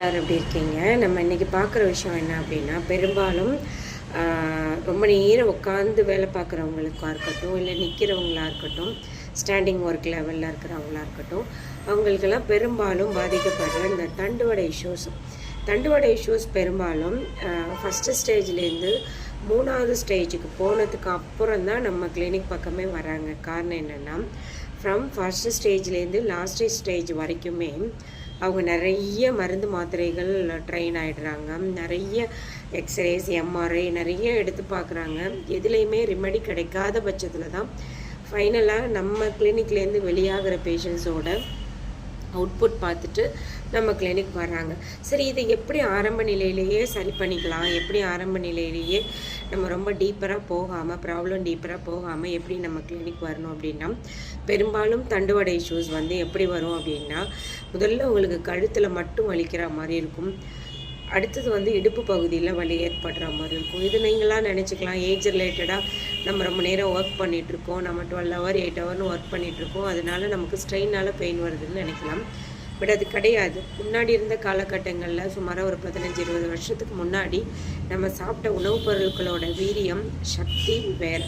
எல்லாரும் எப்படி இருக்கீங்க? நம்ம இன்றைக்கி பார்க்குற விஷயம் என்ன அப்படின்னா பெரும்பாலும் ரொம்ப நேரம் உட்காந்து வேலை பார்க்குறவங்களுக்கா இருக்கட்டும் இல்லை நிற்கிறவங்களாக இருக்கட்டும் ஸ்டாண்டிங் ஒர்க் லெவலில் இருக்கிறவங்களா இருக்கட்டும் அவங்களுக்கெல்லாம் பெரும்பாலும் பாதிக்கப்படுற இந்த தண்டுவடை இஷ்யூஸ் தண்டுவடை இஷ்யூஸ் பெரும்பாலும் ஃபஸ்ட்டு ஸ்டேஜ்லேருந்து மூணாவது ஸ்டேஜுக்கு போனதுக்கு அப்புறம் தான் நம்ம கிளினிக் பக்கமே வராங்க. காரணம் என்னென்னா ஃப்ரம் ஃபஸ்ட்டு ஸ்டேஜ்லேருந்து லாஸ்ட் ஸ்டேஜ் வரைக்குமே அவங்க நிறைய மருந்து மாத்திரைகள் ட்ரெயின் ஆகிடுறாங்க நிறைய எக்ஸ்ரேஸ் எம்ஆர்ஐ நிறைய எடுத்து பார்க்குறாங்க. எதுலேயுமே ரெமெடி கிடைக்காத பட்சத்தில் தான் ஃபைனலாக நம்ம கிளினிக்லேருந்து வெளியாகிற பேஷண்ட்ஸோட அவுட்புட் பார்த்துட்டு நம்ம கிளினிக் வர்றாங்க. சரி இதை எப்படி ஆரம்ப நிலையிலேயே சரி பண்ணிக்கலாம்? எப்படி ஆரம்ப நிலையிலேயே நம்ம ரொம்ப டீப்பராக போகாமல் ப்ராப்ளம் டீப்பராக போகாமல் எப்படி நம்ம கிளினிக் வரணும் அப்படின்னா பெரும்பாலும் தண்டுவடை இஷ்யூஸ் வந்து எப்படி வரும் அப்படின்னா முதல்ல உங்களுக்கு கழுத்தில் மட்டும் வலிக்கிற மாதிரி இருக்கும். அடுத்தது வந்து இடுப்பு பகுதியில் வலி ஏற்படுற மாதிரி இருக்கும். இது நீங்களாம் நினச்சிக்கலாம். ஏஜ் ரிலேட்டடாக நம்ம ரொம்ப நேரம் ஒர்க் பண்ணிகிட்ருக்கோம் நம்ம டுவெல் ஹவர் எயிட் ஹவர்னு ஒர்க் பண்ணிகிட்ருக்கோம் அதனால நமக்கு ஸ்ட்ரெயினால் பெயின் வருதுன்னு நினைக்கலாம். பட் அது கிடையாது. முன்னாடி இருந்த காலகட்டங்களில் சுமாராக ஒரு பதினஞ்சு இருபது வருஷத்துக்கு முன்னாடி நம்ம சாப்பிட்ட உணவுப் பொருட்களோட வீரியம் சக்தி வேறு.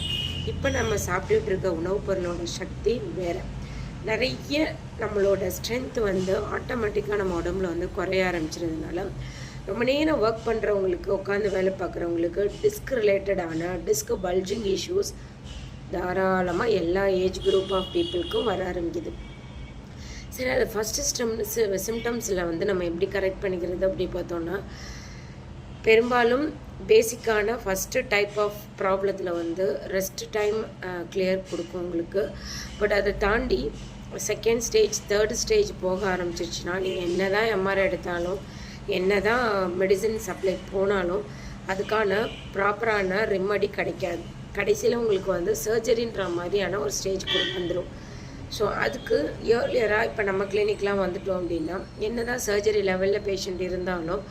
இப்போ நம்ம சாப்பிட்டுட்டு இருக்க உணவுப் பொருளோட சக்தி வேறு. நிறைய நம்மளோட ஸ்ட்ரென்த் வந்து ஆட்டோமேட்டிக்காக நம்ம உடம்புல வந்து குறைய ஆரம்பிச்சிருந்ததுனால ரொம்ப நேரம் ஒர்க் பண்ணுறவங்களுக்கு உட்காந்து வேலை பார்க்குறவங்களுக்கு டிஸ்க் ரிலேட்டடான டிஸ்க் பல்ஜிங் இஷ்யூஸ் தாராளமாக எல்லா ஏஜ் குரூப் ஆஃப் பீப்புளுக்கும் வர ஆரம்பிக்குது. சரி அது ஃபஸ்ட்டு ஸ்டம் சிம்டம்ஸில் வந்து நம்ம எப்படி கரெக்ட் பண்ணிக்கிறது அப்படி பார்த்தோன்னா பெரும்பாலும் பேசிக்கான ஃபஸ்ட்டு டைப் ஆஃப் ப்ராப்ளத்தில் வந்து ரெஸ்ட் டைம் கிளியர் கொடுக்கும் உங்களுக்கு. பட் அதை தாண்டி செகண்ட் ஸ்டேஜ் தேர்ட் ஸ்டேஜ் போக ஆரம்பிச்சிருச்சுன்னா நீங்கள் என்ன தான் எம்ஆர்ஐ எடுத்தாலும் என்ன தான் மெடிசின் சப்ளை போனாலும் அதுக்கான ப்ராப்பரான ரெமடி கிடைக்காது. கடைசியில் உங்களுக்கு வந்து சர்ஜரின்ற மாதிரியான ஒரு ஸ்டேஜ் வந்துடும் ஸோ அதுக்கு இயர்லியராக இப்போ நம்ம கிளினிக்லாம் வந்துட்டோம் அப்படின்னா என்ன தான் சர்ஜரி லெவலில் பேஷண்ட் இருந்தாலும்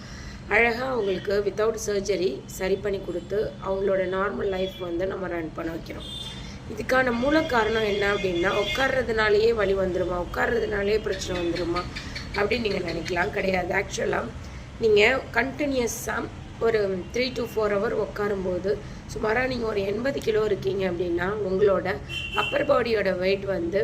அழகாக அவங்களுக்கு வித்தவுட் சர்ஜரி சரி பண்ணி கொடுத்து அவங்களோட நார்மல் லைஃப் வந்து நம்ம ரன் பண்ண வைக்கிறோம். இதுக்கான மூல காரணம் என்ன அப்படின்னா உட்கார்றதுனாலேயே வழி வந்துடுமா உட்கார்றதுனாலேயே பிரச்சனை வந்துருமா? அப்படின்னு நீங்கள் நினைக்கலாம். கிடையாது. ஆக்சுவலாக நீங்கள் கண்டினியூஸாக ஒரு த்ரீ டு ஃபோர் ஹவர் உட்காரும்போது சுமாராக நீங்கள் ஒரு எண்பது கிலோ இருக்கீங்க அப்படின்னா உங்களோட அப்பர் பாடியோட வெயிட் வந்து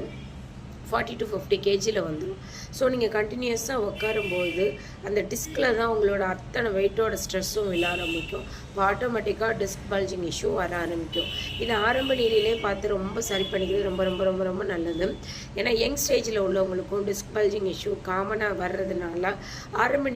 ஃபார்ட்டி டு ஃபிஃப்டி கேஜியில் வந்துடும் ஸோ நீங்கள் கண்டினியூஸாக உட்காரும்போது அந்த டிஸ்கில் தான் உங்களோட அத்தனை வெயிட்டோட ஸ்ட்ரெஸ்ஸும் விழ ஆரம்பிக்கும். இப்போ ஆட்டோமேட்டிக்காக டிஸ்க் பல்ஜிங் இஷ்யூ வர ஆரம்பிக்கும். இது ஆரம்ப நிலையிலே பார்த்து ரொம்ப சரி பண்ணிக்கிறது ரொம்ப ரொம்ப ரொம்ப ரொம்ப நல்லது. ஏன்னா யங் ஸ்டேஜில் உள்ளவங்களுக்கும் டிஸ்க் பல்ஜிங் இஷ்யூ காமனாக வர்றதுனால ஆரம்ப